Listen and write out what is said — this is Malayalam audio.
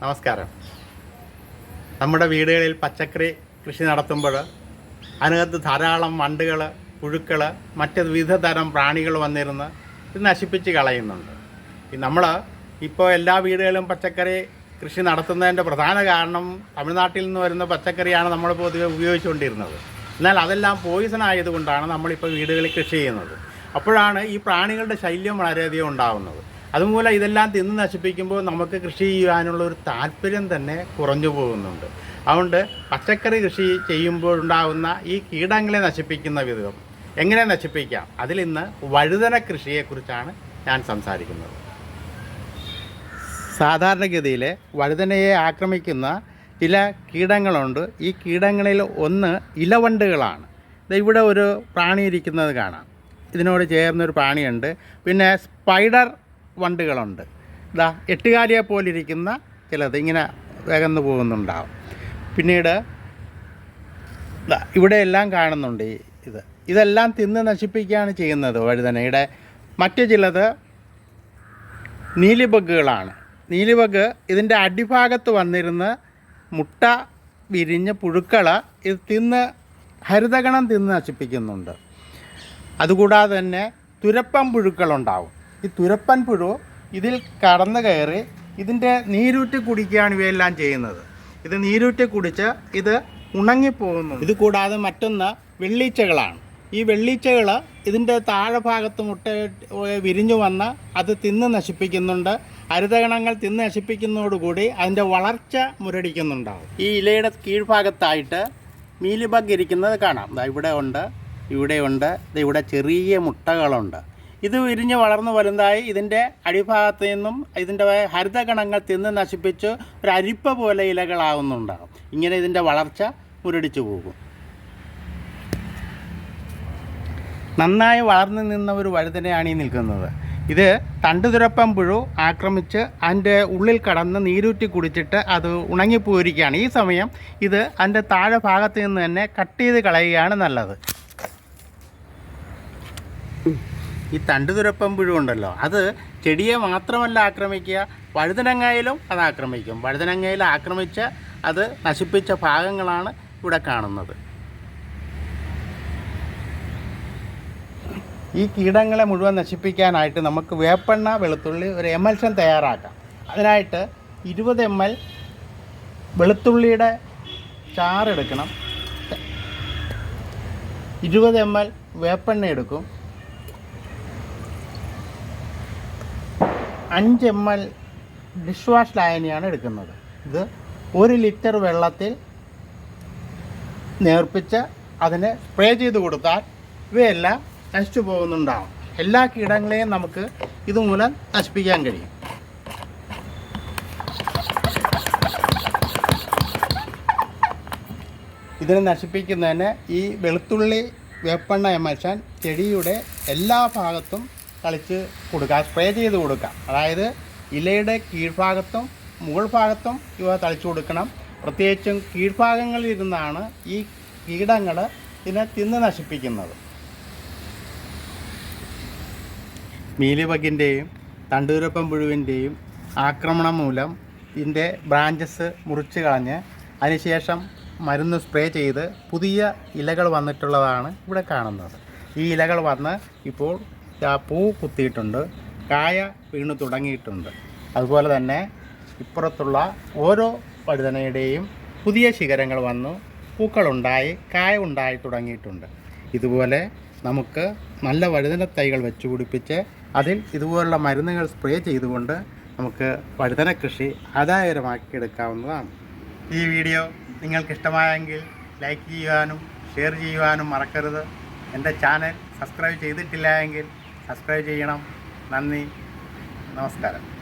നമസ്കാരം. നമ്മുടെ വീടുകളിൽ പച്ചക്കറി കൃഷി നടത്തുമ്പോൾ അതിനകത്ത് ധാരാളം വണ്ടുകൾ പുഴുക്കൾ മറ്റ് വിവിധ തരം പ്രാണികൾ വന്നിരുന്ന് ഇത് നശിപ്പിച്ച് കളയുന്നുണ്ട്. നമ്മൾ ഇപ്പോൾ എല്ലാ വീടുകളിലും പച്ചക്കറി കൃഷി നടത്തുന്നതിന്റെ പ്രധാന കാരണം തമിഴ്നാട്ടിൽ നിന്ന് വരുന്ന പച്ചക്കറിയാണ് നമ്മൾ പൊതുവെ ഉപയോഗിച്ചുകൊണ്ടിരുന്നത്. എന്നാൽ അതെല്ലാം പോയിസൺ ആയതുകൊണ്ടാണ് നമ്മളിപ്പോൾ വീടുകളിൽ കൃഷി ചെയ്യുന്നത്. അപ്പോഴാണ് ഈ പ്രാണികളുടെ ശല്യം വളരെയധികം ഉണ്ടാകുന്നത് അതുമൂലം ഇതെല്ലാം തിന്ന് നശിപ്പിക്കുമ്പോൾ നമുക്ക് കൃഷി ചെയ്യാനുള്ള ഒരു താല്പര്യം തന്നെ കുറഞ്ഞു പോകുന്നുണ്ട്. അതുകൊണ്ട് പച്ചക്കറി കൃഷി ചെയ്യുമ്പോഴുണ്ടാകുന്ന ഈ കീടങ്ങളെ നശിപ്പിക്കുന്ന വിധം എങ്ങനെ നശിപ്പിക്കാം? അതിൽ ഇന്ന് വഴുതന കൃഷിയെക്കുറിച്ചാണ് ഞാൻ സംസാരിക്കുന്നത്. സാധാരണഗതിയിൽ വഴുതനയെ ആക്രമിക്കുന്ന ചില കീടങ്ങളുണ്ട്. ഈ കീടങ്ങളിൽ ഒന്ന് ഇലവണ്ടുകളാണ്. ഇവിടെ ഒരു പ്രാണി ഇരിക്കുന്നത് കാണാം. ഇതിനോട് ചേർന്നൊരു പ്രാണിയുണ്ട്. പിന്നെ സ്പൈഡർ വണ്ടുകളുണ്ട്. ഇതാ എട്ടുകാലിയെ പോലിരിക്കുന്ന ചിലത് ഇങ്ങനെ വേഗന്ന് പോകുന്നുണ്ടാവും. പിന്നീട് ദാ ഇവിടെയെല്ലാം കാണുന്നുണ്ട് ഈ ഇത്. ഇതെല്ലാം തിന്ന് നശിപ്പിക്കുകയാണ് ചെയ്യുന്നത് വഴുതനയുടെ മറ്റു ചിലത് നീലിബഗുകളാണ് നീലിബഗ് ഇതിന്റെ അടിഭാഗത്ത് വന്നിരുന്ന് മുട്ട വിരിഞ്ഞ് പുഴുക്കൾ ഇത് തിന്ന് ഹരിതഗണം തിന്ന് നശിപ്പിക്കുന്നുണ്ട്. അതുകൂടാതെ തന്നെ തുരപ്പം പുഴുക്കളുണ്ടാവും. ഈ തുരപ്പൻ പുഴു ഇതിൽ കടന്നു കയറി ഇതിന്റെ നീരൂറ്റി കുടിക്കുകയാണ് ഇവയെല്ലാം ചെയ്യുന്നത്. ഇത് നീരൂറ്റി കുടിച്ച് ഇത് ഉണങ്ങിപ്പോകുന്നു. ഇത് കൂടാതെ മറ്റൊന്ന് വെള്ളീച്ചകളാണ്. ഈ വെള്ളീച്ചകൾ ഇതിന്റെ താഴെ ഭാഗത്ത് മുട്ട വിരിഞ്ഞു വന്ന് അത് തിന്ന് നശിപ്പിക്കുന്നുണ്ട്. ഹരിതഗണങ്ങൾ തിന്ന് നശിപ്പിക്കുന്നതോടുകൂടി അതിന്റെ വളർച്ച മുരടിക്കുന്നുണ്ടാവും. ഈ ഇലയുടെ കീഴ്ഭാഗത്തായിട്ട് മീലിബഗ് ഇരിക്കുന്നത് കാണാം. ഇവിടെ ഉണ്ട് ഇവിടെയുണ്ട് ഇവിടെ ചെറിയ മുട്ടകളുണ്ട്. ഇത് വിരിഞ്ഞ് വളർന്നു വലുതായി ഇതിന്റെ അടിഭാഗത്ത് നിന്നും ഇതിന്റെ ഹരിതഗണങ്ങൾ തിന്ന് നശിപ്പിച്ച് ഒരു അരിപ്പ പോലെ ഇലകളാവുന്നുണ്ടാകും ഇങ്ങനെ ഇതിന്റെ വളർച്ച മുരടിച്ചു പോകും. നന്നായി വളർന്നു നിന്ന ഒരു വഴുതനയാണ് ഈ നിൽക്കുന്നത്. ഇത് തണ്ടുതുരപ്പം പുഴു ആക്രമിച്ച് അതിന്റെ ഉള്ളിൽ കടന്ന് നീരൂറ്റി കുടിച്ചിട്ട് അത് ഉണങ്ങിപ്പോയിരിക്കുകയാണ്. ഈ സമയം ഇത് അതിന്റെ താഴെ ഭാഗത്ത് നിന്ന് തന്നെ കട്ട് ചെയ്ത് കളയുകയാണ് നല്ലത്. ഈ തണ്ടുതുരപ്പം പുഴുണ്ടല്ലോ അത് ചെടിയെ മാത്രമല്ല ആക്രമിക്കുക വഴുതനങ്ങയിലും അത് ആക്രമിക്കും. വഴുതനങ്ങയിൽ ആക്രമിച്ച് അത് നശിപ്പിച്ച ഭാഗങ്ങളാണ് ഇവിടെ കാണുന്നത്. ഈ കീടങ്ങളെ മുഴുവൻ നശിപ്പിക്കാനായിട്ട് നമുക്ക് വേപ്പെണ്ണ വെളുത്തുള്ളി ഒരു എമൽഷൻ തയ്യാറാക്കാം. അതിനായിട്ട് ഇരുപത് എം എൽ വെളുത്തുള്ളിയുടെ ചാറെടുക്കണം ഇരുപത് എം എൽ വേപ്പെണ്ണ എടുക്കും. അഞ്ച് എം എൽ ഡിഷ് വാഷ് ലായനിയാണ് എടുക്കുന്നത്. ഇത് ഒരു ലിറ്റർ വെള്ളത്തിൽ നേർപ്പിച്ച് അതിനെ സ്പ്രേ ചെയ്ത് കൊടുത്താൽ ഇവയെല്ലാം നശിച്ചു പോകുന്നുണ്ടാവും. എല്ലാ കീടങ്ങളെയും നമുക്ക് ഇതുമൂലം നശിപ്പിക്കാൻ കഴിയും. ഇതിനെ നശിപ്പിക്കുന്നതിന് ഈ വെളുത്തുള്ളി വേപ്പെണ്ണ എമൽഷൻ ചെടിയുടെ എല്ലാ ഭാഗത്തും കളിച്ച് കൊടുക്കുക സ്പ്രേ ചെയ്ത് കൊടുക്കുക അതായത് ഇലയുടെ കീഴ്ഭാഗത്തും മുകൾ ഭാഗത്തും ഇവ തളിച്ചു കൊടുക്കണം. പ്രത്യേകിച്ചും കീഴ്ഭാഗങ്ങളിൽ ഇരുന്നാണ് ഈ കീടങ്ങൾ ഇതിനെ തിന്ന് നശിപ്പിക്കുന്നത്. മീലിബഗിന്റെയും തണ്ടൂരപ്പം പുഴുവിന്റെയും ആക്രമണം മൂലം ഇതിന്റെ ബ്രാഞ്ചസ് മുറിച്ച് കളഞ്ഞ് അതിനുശേഷം മരുന്ന് സ്പ്രേ ചെയ്ത് പുതിയ ഇലകൾ വന്നിട്ടുള്ളതാണ് ഇവിടെ കാണുന്നത്. ഈ ഇലകൾ വന്ന് ഇപ്പോൾ ദാ പൂ കുത്തിയിട്ടുണ്ട് കായ വീണു തുടങ്ങിയിട്ടുണ്ട്. അതുപോലെ തന്നെ ഇപ്പുറത്തുള്ള ഓരോ വഴുതനയുടെയും പുതിയ ശിഖരങ്ങൾ വന്നു പൂക്കളുണ്ടായി കായ ഉണ്ടായി തുടങ്ങിയിട്ടുണ്ട്. ഇതുപോലെ നമുക്ക് നല്ല വഴുതന തൈകൾ വെച്ച് പിടിപ്പിച്ച് അതിൽ ഇതുപോലുള്ള മരുന്നുകൾ സ്പ്രേ ചെയ്തുകൊണ്ട് നമുക്ക് വഴുതന കൃഷി ആദായകരമാക്കി എടുക്കാവുന്നതാണ്. ഈ വീഡിയോ നിങ്ങൾക്ക് ഇഷ്ടമായെങ്കിൽ ലൈക്ക് ചെയ്യുവാനും ഷെയർ ചെയ്യുവാനും മറക്കരുത്. എന്റെ ചാനൽ സബ്സ്ക്രൈബ് ചെയ്തിട്ടില്ല എങ്കിൽ സബ്സ്ക്രൈബ് ചെയ്യണം. നന്ദി. നമസ്കാരം.